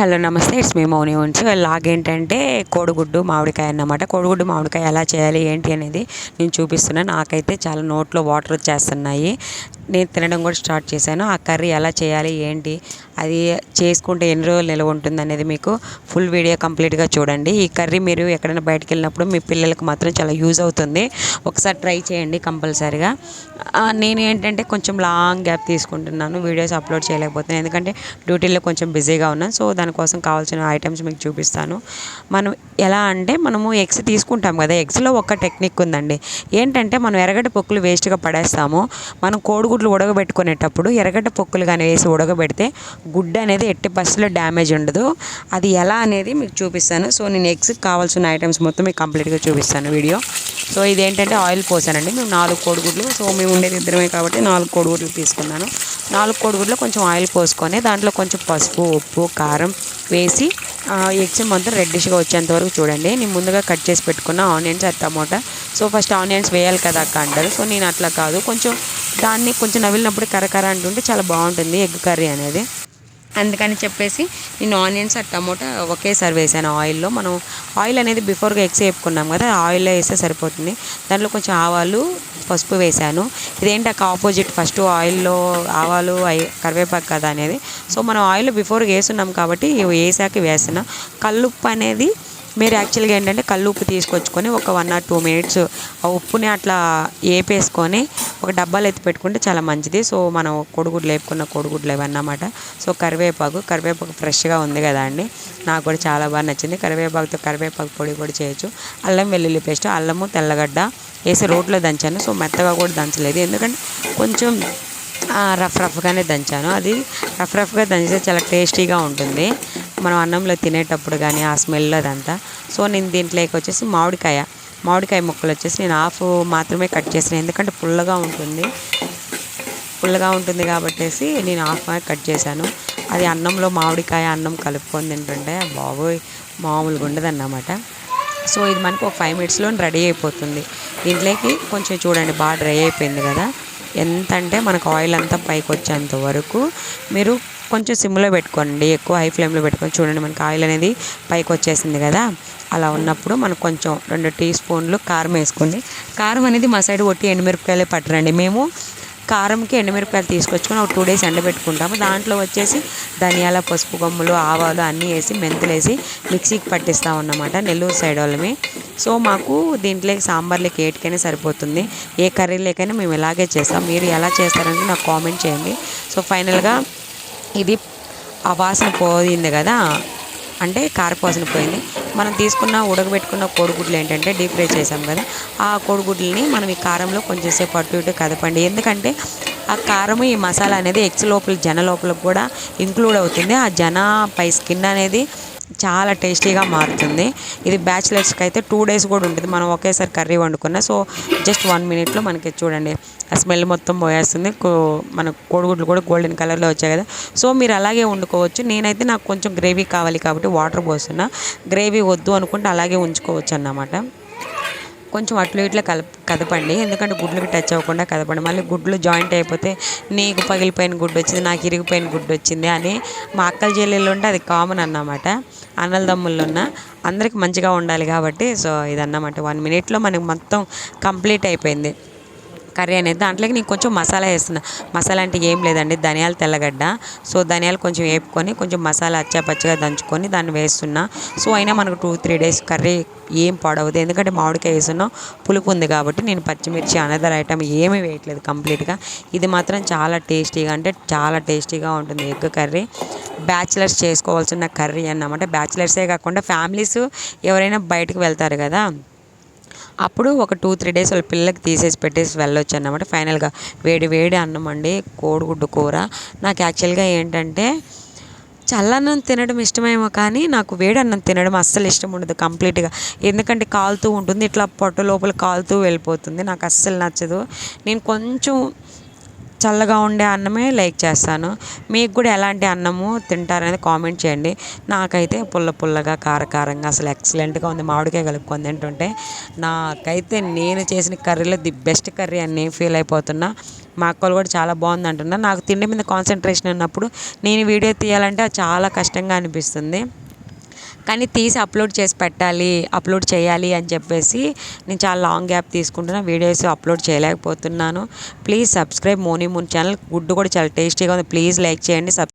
Hello నమస్తే. It's me మౌని ఉంచు. లాగేంటంటే కోడిగుడ్డు మామిడికాయ అన్నమాట. కోడిగుడ్డు మామిడికాయ ఎలా చేయాలి ఏంటి అనేది నేను చూపిస్తున్నాను నాకైతే చాలా నోట్లో వాటర్ వచ్చేస్తున్నాయి. నేను తినడం కూడా స్టార్ట్ చేశాను. ఆ కర్రీ ఎలా చేయాలి ఏంటి అది చేసుకుంటే ఎన్ని రోజులు నిల్వ ఉంటుంది అనేది మీకు ఫుల్ వీడియో కంప్లీట్గా చూడండి. ఈ కర్రీ మీరు ఎక్కడైనా బయటకు వెళ్ళినప్పుడు మీ పిల్లలకు మాత్రం చాలా యూజ్ అవుతుంది. ఒకసారి ట్రై చేయండి కంపల్సరిగా. నేను ఏంటంటే కొంచెం లాంగ్ గ్యాప్ తీసుకుంటున్నాను వీడియోస్ అప్లోడ్ చేయలేకపోతున్నాను. ఎందుకంటే డ్యూటీలో కొంచెం బిజీగా ఉన్నాను సో దానికోసం కావాల్సిన ఐటమ్స్ మీకు చూపిస్తాను. మనం ఎలా అంటే మనము ఎగ్స్ తీసుకుంటాం కదా ఎగ్స్లో ఒక టెక్నిక్ ఉందండి. ఏంటంటే మనం ఎర్రగడ్డ పొక్కులు వేస్ట్గా పడేస్తాము మనం గుడ్లు ఉడకబెట్టుకునేటప్పుడు ఎర్రగడ్డ పొక్కులు కానీ వేసి ఉడకబెడితే గుడ్డ అనేది ఎట్టి బస్సులో డ్యామేజ్ ఉండదు. అది ఎలా అనేది మీకు చూపిస్తాను. సో నేను ఎగ్స్కి కావాల్సిన ఐటమ్స్ మొత్తం మీకు కంప్లీట్గా చూపిస్తాను వీడియో. సో ఇదేంటంటే ఆయిల్ పోసానండి. మేము నాలుగు కోడిగుడ్లు సో మేము ఉండేది ఇద్దరమే కాబట్టి నాలుగు కోడిగుడ్లు తీసుకున్నాను. నాలుగు కోడిగుడ్లు కొంచెం ఆయిల్ పోసుకొని దాంట్లో కొంచెం పసుపు ఉప్పు కారం వేసి ఎగ్స్ మొత్తం రెడ్డిష్గా వచ్చేంత వరకు చూడండి. నేను ముందుగా కట్ చేసి పెట్టుకున్న ఆనియన్స్ ఆ టమోటా. సో ఫస్ట్ ఆనియన్స్ వేయాలి కదా అక్క అంటారు. సో నేను అట్లా కాదు. కొంచెం దాన్ని కొంచెం నవిలినప్పుడు కరకర అంటుంటే చాలా బాగుంటుంది ఎగ్ కర్రీ అనేది. అందుకని చెప్పేసి నేను ఆనియన్స్ ఆ టమోటా ఒకేసారి వేసాను ఆయిల్లో. మనం ఆయిల్ అనేది బిఫోర్గా ఎగ్స్ వేపుకున్నాం కదా ఆయిల్లో వేస్తే సరిపోతుంది. దాంట్లో కొంచెం ఆవాలు పసుపు వేసాను. ఇదేంటి ఆపోజిట్? ఫస్ట్ ఆయిల్లో ఆవాలు కరివేపాకు కదా అనేది. సో మనం ఆయిల్ బిఫోర్గా వేస్తున్నాం కాబట్టి వేసాక వేసిన కల్లుప్పు అనేది మీరు యాక్చువల్గా ఏంటంటే కళ్ళు ఉప్పు తీసుకొచ్చుకొని ఒక వన్ ఆర్ టూ మినిట్స్ ఆ ఉప్పుని అట్లా వేపేసుకొని ఒక డబ్బాలు ఎత్తి పెట్టుకుంటే చాలా మంచిది. సో మనం కొడుగుడ్లు వేపుకున్న కొడుగుడ్లు ఇవన్నమాట సో కరివేపాకు కరివేపాకు ఫ్రెష్గా ఉంది కదా అండి. నాకు కూడా చాలా బాగా నచ్చింది. కరివేపాకుతో కరివేపాకు పొడి కూడా చేయొచ్చు. అల్లం వెల్లుల్లి పేస్ట్ అల్లము తెల్లగడ్డ వేసి రోట్లో దంచాను. సో మెత్తగా కూడా దంచలేదు. ఎందుకంటే కొంచెం రఫ్ రఫ్గానే దంచాను. అది రఫ్ రఫ్గా దంచితే చాలా టేస్టీగా ఉంటుంది. మనం అన్నంలో తినేటప్పుడు కానీ ఆ స్మెల్ అదంతా. సో నేను దీంట్లోకి వచ్చేసి మామిడికాయ. మామిడికాయ ముక్కలు వచ్చేసి నేను హాఫ్ మాత్రమే కట్ చేసాను. ఎందుకంటే పుల్లగా ఉంటుంది. పుల్లగా ఉంటుంది కాబట్టేసి నేను హాఫ్ కట్ చేశాను. అది అన్నంలో మామిడికాయ అన్నం కలుపుకొని తింటుంటే బాబోయ్ మామూలుగా ఉండదన్నమాట. సో ఇది మనకు ఒక ఫైవ్ మినిట్స్లో రెడీ అయిపోతుంది. దీంట్లోకి కొంచెం చూడండి బాగా డ్రై అయిపోయింది కదా. ఎంత అంటే మనకు ఆయిల్ అంతా పైకి వచ్చేంత వరకు మీరు కొంచెం సిమ్లో పెట్టుకోండి. ఎక్కువ హై ఫ్లేమ్లో పెట్టుకొని చూడండి మనకి ఆయిల్ అనేది పైకి వచ్చేసింది కదా. అలా ఉన్నప్పుడు మనం కొంచెం రెండు టీ స్పూన్లు కారం వేసుకోండి కారం అనేది మా సైడ్ ఒట్టి ఎండుమిరపకాయలే పట్టరండి. మేము కారంకి ఎండుమిరపకాయలు తీసుకొచ్చుకొని ఒక టూ డేస్ ఎండబెట్టుకుంటాము. దాంట్లో వచ్చేసి ధనియాల పసుపు కొమ్ములు ఆవాలు అన్నీ వేసి మెంతులు వేసి మిక్సీకి పట్టిస్తాం అన్నమాట నెల్లూరు సైడ్ వాళ్ళమి. సో మాకు దీంట్లోకి సాంబార్లోకి ఏటికైనా సరిపోతుంది. ఏ కర్రీలోకైనా మేము ఇలాగే చేస్తాం. మీరు ఎలా చేస్తారని నాకు కామెంట్ చేయండి. సో ఫైనల్గా ఇది ఆ వాసన పోయింది కదా. అంటే కారపోసన పోయింది. మనం తీసుకున్న ఉడకబెట్టుకున్న కోడిగుడ్లు ఏంటంటే డీప్ ఫ్రై చేసాం కదా. ఆ కోడిగుడ్లని మనం ఈ కారంలో కొంచెం సేపు అటు ఇటు కదపండి. ఎందుకంటే ఆ కారం ఈ మసాలా అనేది ఎగ్స్ లోపల జన లోపల కూడా ఇంక్లూడ్ అవుతుంది. ఆ జన పై స్కిన్ అనేది చాలా టేస్టీగా మారుతుంది. ఇది బ్యాచిలర్స్కి అయితే టూ డేస్ కూడా ఉంటుంది. మనం ఒకేసారి కర్రీ వండుకున్న. సో జస్ట్ వన్ మినిట్లో మనకి చూడండి ఆ స్మెల్ మొత్తం పోయేస్తుంది. కో- మన కోడిగుడ్లు కూడా గోల్డెన్ కలర్లో వచ్చాయి కదా. సో మీరు అలాగే వండుకోవచ్చు. నేనైతే నాకు కొంచెం గ్రేవీ కావాలి కాబట్టి వాటర్ పోస్తున్నా. గ్రేవీ వద్దు అనుకుంటే అలాగే ఉంచుకోవచ్చు అన్నమాట. కొంచెం అట్లు ఇట్లా కలప కదపండి. ఎందుకంటే గుడ్లకి టచ్ అవ్వకుండా కదపండి. మళ్ళీ గుడ్లు జాయింట్ అయిపోతే నీకు పగిలిపోయిన గుడ్డు వచ్చింది నాకు ఇరిగిపోయిన గుడ్డు వచ్చింది అని మా అక్కల చెల్లెళ్ళు ఉంటే అది కామన్ అన్నమాట. అన్నల దమ్ముళ్ళు ఉన్న అందరికి మంచిగా ఉండాలి కాబట్టి సో ఇదన్నమాట. వన్ మినిట్లో మనకి మొత్తం కంప్లీట్ అయిపోయింది. కర్రీ అనేది దాంట్లోకి నేను కొంచెం మసాలా వేస్తున్నా. మసాలా అంటే ఏం లేదండి ధనియాలు తెల్లగడ్డ. సో ధనియాలు కొంచెం వేపుకొని కొంచెం మసాలా అచ్చాపచ్చగా దంచుకొని దాన్ని వేస్తున్నా. సో అయినా మనకు టూ త్రీ డేస్ కర్రీ ఏం పాడవదు. ఎందుకంటే మామిడికాయ వేస్తున్నాం పులుపు ఉంది కాబట్టి నేను పచ్చిమిర్చి అనదర్ ఐటమ్ ఏమీ వేయట్లేదు కంప్లీట్గా. ఇది మాత్రం చాలా టేస్టీగా అంటే చాలా టేస్టీగా ఉంటుంది ఎగ్ కర్రీ. బ్యాచిలర్స్ చేసుకోవాల్సిన కర్రీ అన్నమాట. బ్యాచిలర్సే కాకుండా ఫ్యామిలీస్ ఎవరైనా బయటకు వెళ్తారు కదా అప్పుడు ఒక టూ త్రీ డేస్ వాళ్ళ పిల్లలకి తీసేసి పెట్టేసి వెళ్ళొచ్చు అన్నమాట. ఫైనల్గా వేడి వేడి అన్నం అండి కోడిగుడ్డు కూర. నాకు యాక్చువల్గా ఏంటంటే చల్లన్నం తినడం ఇష్టమేమో కానీ నాకు వేడి అన్నం తినడం అస్సలు ఇష్టం ఉండదు కంప్లీట్గా. ఎందుకంటే కాలుతూ ఉంటుంది ఇట్లా పొట్ట లోపల కాలుతూ వెళ్ళిపోతుంది. నాకు అస్సలు నచ్చదు. నేను కొంచెం చల్లగా ఉండే అన్నమే లైక్ చేస్తాను. మీకు కూడా ఎలాంటి అన్నము తింటారనేది కామెంట్ చేయండి. నాకైతే పుల్ల పుల్లగా కారకారంగా అసలు ఎక్సలెంట్గా ఉంది. మామిడికాయ కలుపుకొని తింటుంటే నాకైతే నేను చేసిన కర్రీలో ది బెస్ట్ కర్రీ అని నేను ఫీల్ అయిపోతున్నా. మా అక్కలు కూడా చాలా బాగుంది అంటున్నా నాకు తిండి మీద కాన్సన్ట్రేషన్ ఉన్నప్పుడు నేను వీడియో తీయాలంటే అది చాలా కష్టంగా అనిపిస్తుంది. కానీ తీసి అప్లోడ్ చేసి పెట్టాలి అప్లోడ్ చేయాలి అని చెప్పేసి నేను చాలా లాంగ్ గ్యాప్ తీసుకుంటున్నా వీడియోస్ అప్లోడ్ చేయలేకపోతున్నాను. Please subscribe Moni moon channel గుడ్డు కూడా చాలా టేస్టీగా ఉంది. ప్లీజ్ లైక్ చేయండి సబ్